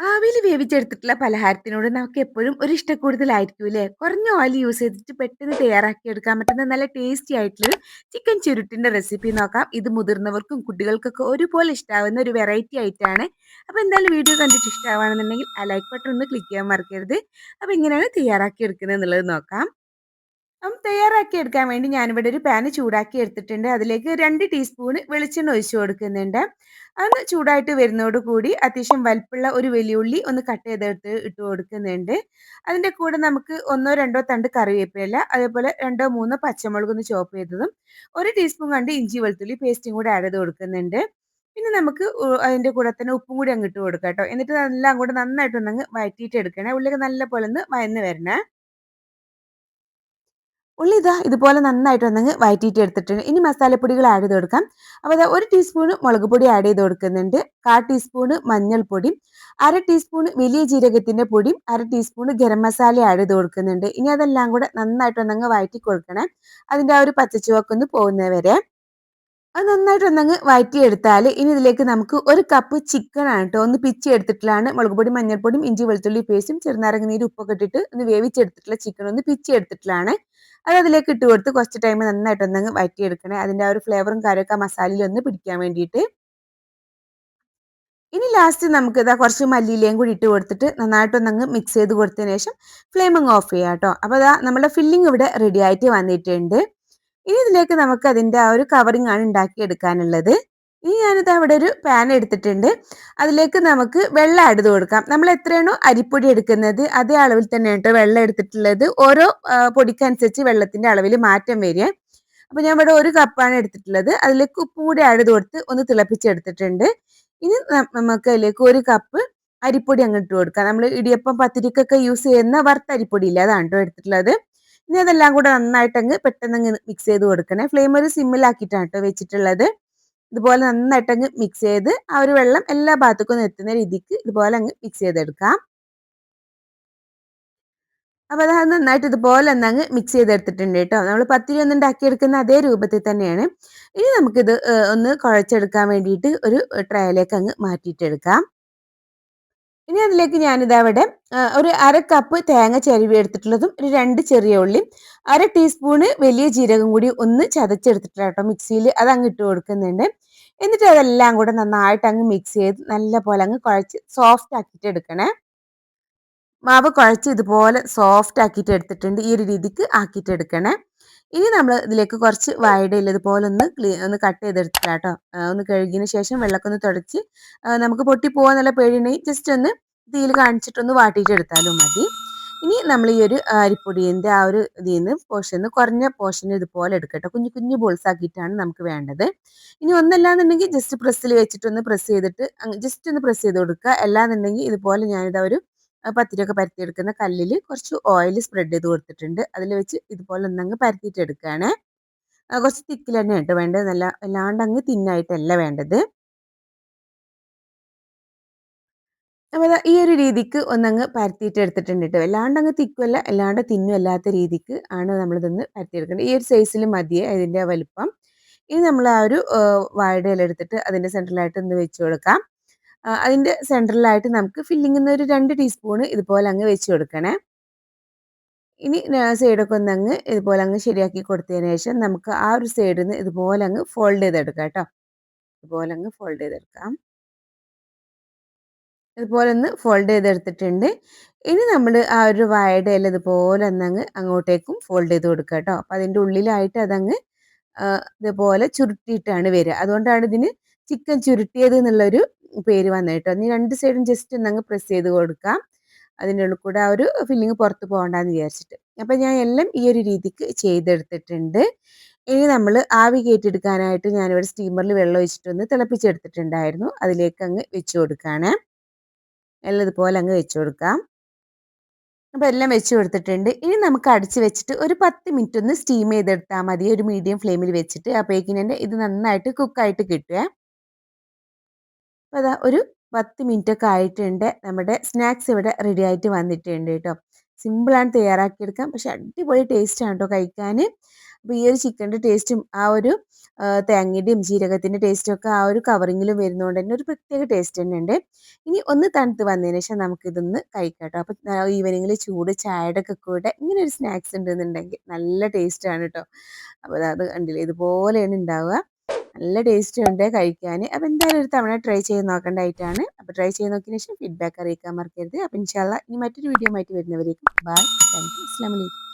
ആവിയിൽ വേവിച്ചെടുത്തിട്ടുള്ള പലഹാരത്തിനോട് നമുക്ക് എപ്പോഴും ഒരു ഇഷ്ടക്കൂടുതലായിരിക്കും അല്ലേ? കുറഞ്ഞ ഓയിൽ യൂസ് ചെയ്തിട്ട് പെട്ടെന്ന് തയ്യാറാക്കി എടുക്കാൻ പറ്റുന്ന നല്ല ടേസ്റ്റി ആയിട്ടുള്ള ചിക്കൻ ചുരുട്ടിന്റെ റെസിപ്പി നോക്കാം. ഇത് മുതിർന്നവർക്കും കുട്ടികൾക്കൊക്കെ ഒരുപോലെ ഇഷ്ടാവുന്ന ഒരു വെറൈറ്റി ആയിട്ടാണ്. അപ്പോൾ എന്തായാലും വീഡിയോ കണ്ടിട്ട് ഇഷ്ടമാണെന്നുണ്ടെങ്കിൽ ആ ലൈക്ക് ബട്ടൺ ഒന്ന് ക്ലിക്ക് ചെയ്യാൻ മറക്കരുത്. അപ്പോൾ എങ്ങനെയാണ് തയ്യാറാക്കിയെടുക്കുന്നത് എന്നുള്ളത് നോക്കാം. അപ്പം തയ്യാറാക്കി എടുക്കാൻ വേണ്ടി ഞാനിവിടെ ഒരു പാന് ചൂടാക്കി എടുത്തിട്ടുണ്ട്. അതിലേക്ക് രണ്ട് ടീസ്പൂൺ വെളിച്ചെണ്ണ ഒഴിച്ചു കൊടുക്കുന്നുണ്ട്. അന്ന് ചൂടായിട്ട് വരുന്നതോട് കൂടി അത്യാവശ്യം വലിപ്പുള്ള ഒരു വലിയുള്ളി ഒന്ന് കട്ട് ചെയ്തെടുത്ത് ഇട്ട് കൊടുക്കുന്നുണ്ട്. അതിന്റെ കൂടെ നമുക്ക് 1 2 തണ്ട് കറിവേപ്പില, അതേപോലെ 2 3 പച്ചമുളക് ഒന്ന് ചോപ്പ് ചെയ്തതും, ഒരു ടീസ്പൂൺ കണ്ട് ഇഞ്ചി വെളുത്തുള്ളി പേസ്റ്റും കൂടെ ആഡ് ചെയ്ത് കൊടുക്കുന്നുണ്ട്. പിന്നെ നമുക്ക് അതിന്റെ കൂടെ തന്നെ ഉപ്പും കൂടി അങ്ങ് ഇട്ട് കൊടുക്കാം കേട്ടോ എന്നിട്ട് എല്ലാം കൂടെ നന്നായിട്ടൊന്നങ്ങ് വഴറ്റിയിട്ട് എടുക്കണേ. ഉള്ളിലേക്ക് നല്ല പോലെ ഒന്ന് വയന്ന് വരണേ. ഉള്ളി ഇതാ ഇതുപോലെ നന്നായിട്ട് ഒന്നങ്ങ് വയറ്റിയിട്ട് എടുത്തിട്ടുണ്ട്. ഇനി മസാലപ്പൊടികൾ ആഡ് ചെയ്ത് കൊടുക്കാം. അപ്പോൾ ദാ 1 ടീസ്പൂൺ മുളക് പൊടി ആഡ് ചെയ്ത് കൊടുക്കുന്നുണ്ട്. 1/4 ടീസ്പൂൺ മഞ്ഞൾപ്പൊടി, 1/2 ടീസ്പൂൺ വലിയ ജീരകത്തിന്റെ പൊടിയും, 1/2 ടീസ്പൂൺ ഗരം മസാല ആഡ് ചെയ്ത് കൊടുക്കുന്നുണ്ട്. ഇനി അതെല്ലാം കൂടെ നന്നായിട്ട് ഒന്നങ്ങ് വയറ്റി കൊടുക്കണേ. അതിന്റെ ആ ഒരു പച്ചച്ചുവക്കൊന്ന് പോകുന്നവരെ അത് നന്നായിട്ട് ഒന്നങ്ങ് വഴറ്റിയെടുത്താൽ ഇനി ഇതിലേക്ക് നമുക്ക് ഒരു കപ്പ് ചിക്കൻ ആണ് കേട്ടോ ഒന്ന് പിച്ചി എടുത്തിട്ടുള്ളതാണ്. മുളക് പൊടി മഞ്ഞൾപ്പൊടിയും, ഇഞ്ചി വെളുത്തുള്ളി പേസ്റ്റും, ചെറുനാരങ്ങ നീര് ഉപ്പൊക്കെ ഇട്ടിട്ട് ഒന്ന് വേവിച്ചെടുത്തിട്ടുള്ള ചിക്കൻ ഒന്ന് പിച്ചി എടുത്തിട്ടുള്ളതാണ്. അത് അതിലേക്ക് ഇട്ട് കൊടുത്ത് കുറച്ച് ടൈം നന്നായിട്ട് ഒന്ന് വഴറ്റിയെടുക്കണേ. അതിന്റെ ആ ഒരു ഫ്ലേവറും കാര്യമൊക്കെ മസാലയിൽ ഒന്ന് പിടിക്കാൻ വേണ്ടിയിട്ട്. ഇനി ലാസ്റ്റ് നമുക്ക് ഇതാ കുറച്ച് മല്ലിയിലയും കൂടി ഇട്ട് കൊടുത്തിട്ട് നന്നായിട്ടൊന്നങ്ങ് മിക്സ് ചെയ്ത് കൊടുത്തതിന് ശേഷം ഫ്ലെയിം അങ്ങ് ഓഫ് ചെയ്യാം കേട്ടോ അപ്പോൾ അതാ നമ്മുടെ ഫില്ലിംഗ് ഇവിടെ റെഡി ആയിട്ട് വന്നിട്ടുണ്ട്. ഇനി ഇതിലേക്ക് നമുക്ക് അതിന്റെ ആ ഒരു കവറിംഗ് ആണ് ഉണ്ടാക്കിയെടുക്കാനുള്ളത്. ഇനി ഞാനിത് അവിടെ ഒരു പാൻ എടുത്തിട്ടുണ്ട്. അതിലേക്ക് നമുക്ക് വെള്ളം അടുത്ത് കൊടുക്കാം. നമ്മൾ എത്രയാണോ അരിപ്പൊടി എടുക്കുന്നത് അതേ അളവിൽ തന്നെയാണ് കേട്ടോ വെള്ളം എടുത്തിട്ടുള്ളത്. ഓരോ പൊടിക്കനുസരിച്ച് വെള്ളത്തിന്റെ അളവിൽ മാറ്റം വരിക അപ്പോൾ ഞാൻ ഇവിടെ ഒരു കപ്പാണ് എടുത്തിട്ടുള്ളത്. അതിലേക്ക് ഉപ്പും കൂടി അടുത്ത് കൊടുത്ത് ഒന്ന് തിളപ്പിച്ചെടുത്തിട്ടുണ്ട്. ഇനി നമുക്ക് അതിലേക്ക് ഒരു കപ്പ് അരിപ്പൊടി അങ്ങ് ഇട്ട് കൊടുക്കാം. നമ്മൾ ഇടിയപ്പം പത്തിരിക്കൊക്കെ യൂസ് ചെയ്യുന്ന വറുത്ത അരിപ്പൊടി ഇല്ല അതാണ് ട്ടോ എടുത്തിട്ടുള്ളത്. ഇനി അതെല്ലാം കൂടെ നന്നായിട്ടങ്ങ് പെട്ടെന്നങ്ങ് മിക്സ് ചെയ്ത് കൊടുക്കണേ. ഫ്ലെയിം ഒരു സിമ്മിലാക്കിയിട്ടാണ് കേട്ടോ വെച്ചിട്ടുള്ളത്. ഇതുപോലെ നന്നായിട്ട് അങ്ങ് മിക്സ് ചെയ്ത് ആ ഒരു വെള്ളം എല്ലാ ഭാഗത്തേക്കും എത്തുന്ന രീതിക്ക് ഇതുപോലെ അങ്ങ് മിക്സ് ചെയ്തെടുക്കാം. അപ്പോൾ അത് നന്നായിട്ട് ഇതുപോലെ ഒന്ന് അങ്ങ് മിക്സ് ചെയ്തെടുത്തിട്ടുണ്ട് കേട്ടോ നമ്മൾ പത്തിരി ഒന്ന് ഉണ്ടാക്കിയെടുക്കുന്ന അതേ രൂപത്തിൽ തന്നെയാണ്. ഇനി നമുക്കിത് ഒന്ന് കുഴച്ചെടുക്കാൻ വേണ്ടിയിട്ട് ഒരു ട്രയലേക്ക് അങ്ങ് മാറ്റിയിട്ടെടുക്കാം. ഇനി അതിലേക്ക് ഞാനിതവിടെ ഒരു 1/2 കപ്പ് തേങ്ങ ചിരവി എടുത്തിട്ടുള്ളതും, ഒരു രണ്ട് ചെറിയ ഉള്ളി അര ടീസ്പൂണ് വലിയ ജീരകം കൂടി ഒന്ന് ചതച്ചെടുത്തിട്ടില്ല കേട്ടോ മിക്സിയിൽ. അത് അങ്ങ് ഇട്ട് കൊടുക്കുന്നുണ്ട്. എന്നിട്ട് അതെല്ലാം കൂടെ നന്നായിട്ട് അങ്ങ് മിക്സ് ചെയ്ത് നല്ല പോലെ അങ്ങ് കുഴച്ച് സോഫ്റ്റ് ആക്കിയിട്ട് എടുക്കണേ. മാവ് കുഴച്ച് ഇതുപോലെ സോഫ്റ്റ് ആക്കിയിട്ട് എടുത്തിട്ടുണ്ട്. ഈ ഒരു രീതിക്ക് ആക്കിയിട്ട് എടുക്കണേ. ഇനി നമ്മൾ ഇതിലേക്ക് കുറച്ച് വാഴയുടെ ഇല ഇതുപോലെ ഒന്ന് ക്ലീ ഒന്ന് കട്ട് ചെയ്തെടുത്തിട്ടാ കേട്ടോ ഒന്ന് കഴുകിയതിന് ശേഷം വെള്ളമൊക്കെ ഒന്ന് തുടച്ച് നമുക്ക് പൊട്ടി പൊട്ടിപ്പോവാന്നുള്ള പേടിയുണ്ടെങ്കിൽ ജസ്റ്റ് ഒന്ന് തീയിൽ കാണിച്ചിട്ടൊന്ന് വാട്ടിയിട്ട് എടുത്താലും മതി. ഇനി നമ്മൾ ഈ ഒരു അരിപ്പൊടിന്റെ ആ ഒരു ഇതിന്ന് പോർഷന് കുറഞ്ഞ പോർഷൻ ഇതുപോലെ എടുക്കട്ടെ കുഞ്ഞു കുഞ്ഞു ബോൾസ് ആക്കിയിട്ടാണ് നമുക്ക് വേണ്ടത്. ഇനി ഒന്നല്ലാന്നുണ്ടെങ്കിൽ ജസ്റ്റ് പ്രസ്സിൽ വെച്ചിട്ടൊന്ന് പ്രസ് ചെയ്തിട്ട് ജസ്റ്റ് ഒന്ന് പ്രസ് ചെയ്ത് കൊടുക്കുക. അല്ലാന്നുണ്ടെങ്കിൽ ഇതുപോലെ ഞാനിതാ ഒരു പത്തിരിയൊക്കെ പരത്തിയെടുക്കുന്ന കല്ലിൽ കുറച്ച് ഓയിൽ സ്പ്രെഡ് ചെയ്ത് കൊടുത്തിട്ടുണ്ട്. അതിൽ വെച്ച് ഇതുപോലെ ഒന്നങ്ങ് പരത്തിയിട്ട് എടുക്കുകയാണേ. ആഹ് കുറച്ച് തിക്കിൽ തന്നെ ഉണ്ട് വേണ്ടത്. നല്ല വല്ലാണ്ട് അങ്ങ് തിന്നായിട്ടല്ല വേണ്ടത്. അപ്പോൾ ഈ ഒരു രീതിക്ക് ഒന്നങ്ങ് പരത്തിയിട്ട് എടുത്തിട്ടുണ്ട് ട്ടോ. വല്ലാണ്ട് അങ്ങ് തിക്കുമല്ല അല്ലാണ്ട് തിന്നും അല്ലാത്ത രീതിക്ക് ആണ് നമ്മളിതൊന്ന് പരത്തിയെടുക്കേണ്ടത്. ഈ ഒരു സൈസിൽ മതിയേ അതിന്റെ വലുപ്പം ഇനി നമ്മൾ ആ ഒരു വാഴയിലെടുത്തിട്ട് എടുത്തിട്ട് അതിന്റെ സെൻട്രലായിട്ട് ഒന്ന് വെച്ച് കൊടുക്കാം. അതിന്റെ സെന്ററിലായിട്ട് നമുക്ക് ഫില്ലിംഗിന്ന് ഒരു രണ്ട് ടീസ്പൂൺ ഇതുപോലെ അങ്ങ് വെച്ച് കൊടുക്കണേ. ഇനി സൈഡൊക്കെ ഒന്ന് അങ്ങ് ഇതുപോലെ അങ്ങ് ശരിയാക്കി കൊടുത്തതിന് ശേഷം നമുക്ക് ആ ഒരു സൈഡിൽ നിന്ന് ഇതുപോലെ അങ്ങ് ഫോൾഡ് ചെയ്തെടുക്കാം കേട്ടോ ഇതുപോലെ അങ്ങ് ഫോൾഡ് ചെയ്തെടുക്കാം. ഇതുപോലെ ഒന്ന് ഫോൾഡ് ചെയ്തെടുത്തിട്ടുണ്ട്. ഇനി നമ്മൾ ആ ഒരു വാഴയുടെ ഇല ഇതുപോലെ ഒന്നങ്ങ് അങ്ങോട്ടേക്കും ഫോൾഡ് ചെയ്ത് കൊടുക്കുക കേട്ടോ അപ്പം അതിന്റെ ഉള്ളിലായിട്ട് അതങ്ങ് ഇതുപോലെ ചുരുട്ടിയിട്ടാണ് വരിക. അതുകൊണ്ടാണ് ഇതിന് ചിക്കൻ ചുരുട്ടിയത് എന്നുള്ളൊരു പേര് വന്നു കേട്ടോ നീ രണ്ട് സൈഡും ജസ്റ്റ് ഒന്നങ്ങ് പ്രസ് ചെയ്ത് കൊടുക്കാം. അതിന്റെ ഉള്ളിൽ കൂടെ ആ ഒരു ഫില്ലിങ് പുറത്ത് പോകണ്ടെന്ന് വിചാരിച്ചിട്ട്. അപ്പോൾ ഞാൻ എല്ലാം ഈ ഒരു രീതിക്ക് ചെയ്തെടുത്തിട്ടുണ്ട്. ഇനി നമ്മൾ ആവി കയറ്റിയെടുക്കാനായിട്ട് ഞാനിവിടെ സ്റ്റീമറിൽ വെള്ളം ഒഴിച്ചിട്ടൊന്ന് തിളപ്പിച്ചെടുത്തിട്ടുണ്ടായിരുന്നു. അതിലേക്ക് അങ്ങ് വെച്ച് കൊടുക്കുകയാണേ. എല്ലാം ഇതുപോലെ അങ്ങ് വെച്ച് കൊടുക്കാം. അപ്പോൾ എല്ലാം വെച്ച് കൊടുത്തിട്ടുണ്ട്. ഇനി നമുക്ക് അടച്ച് വെച്ചിട്ട് ഒരു 10 മിനിറ്റ് ഒന്ന് സ്റ്റീം ചെയ്തെടുത്താൽ മതി. ഒരു മീഡിയം ഫ്ലെയിമിൽ വെച്ചിട്ട്. അപ്പോഴേക്കിനെ ഇത് നന്നായിട്ട് കുക്കായിട്ട് കിട്ടുവേ. അപ്പോൾ അതാ ഒരു 10 മിനിറ്റ് ഒക്കെ ആയിട്ടുണ്ട്. നമ്മുടെ സ്നാക്സ് ഇവിടെ റെഡി ആയിട്ട് വന്നിട്ടുണ്ട് കേട്ടോ. സിമ്പിളാണ് തയ്യാറാക്കിയെടുക്കാം പക്ഷെ അടിപൊളി ടേസ്റ്റാണ് കേട്ടോ കഴിക്കാൻ അപ്പോൾ ഈ ഒരു ചിക്കന്റെ ടേസ്റ്റും ആ ഒരു തേങ്ങയുടെയും ജീരകത്തിന്റെ ടേസ്റ്റും ഒക്കെ ആ ഒരു കവറിങ്ങിലും വരുന്നതുകൊണ്ട് തന്നെ ഒരു പ്രത്യേക ടേസ്റ്റ് തന്നെ ഉണ്ട്. ഇനി ഒന്ന് തണുത്ത് വന്നതിന് ശേഷം നമുക്കിതൊന്ന് കഴിക്കാം കേട്ടോ. അപ്പോൾ ഈവനിങ്ങിൽ ചൂട് ചായയുടെ ഒക്കെ കൂടെ ഇങ്ങനെ ഒരു സ്നാക്സ് ഉണ്ടെന്നുണ്ടെങ്കിൽ നല്ല ടേസ്റ്റാണ് കേട്ടോ. അപ്പോൾ അത് കണ്ടില്ലേ? ഇതുപോലെയാണ് ഉണ്ടാവുക. നല്ല ടേസ്റ്റ് ഉണ്ട് കഴിക്കാൻ. അപ്പോൾ എന്തായാലും ഒരു തവണ ട്രൈ ചെയ്ത് നോക്കേണ്ടതായിട്ടാണ്. അപ്പോൾ ട്രൈ ചെയ്ത് നോക്കിയതിന് ശേഷം ഫീഡ്ബാക്ക് അറിയിക്കാൻ മറക്കരുത്. അപ്പോൾ ഇൻഷാല്ല ഇനി മറ്റൊരു വീഡിയോ ആയിട്ട് വരുന്നവരേക്കും. ബൈ താങ്ക് യു അസ്സാം വലൈക്കും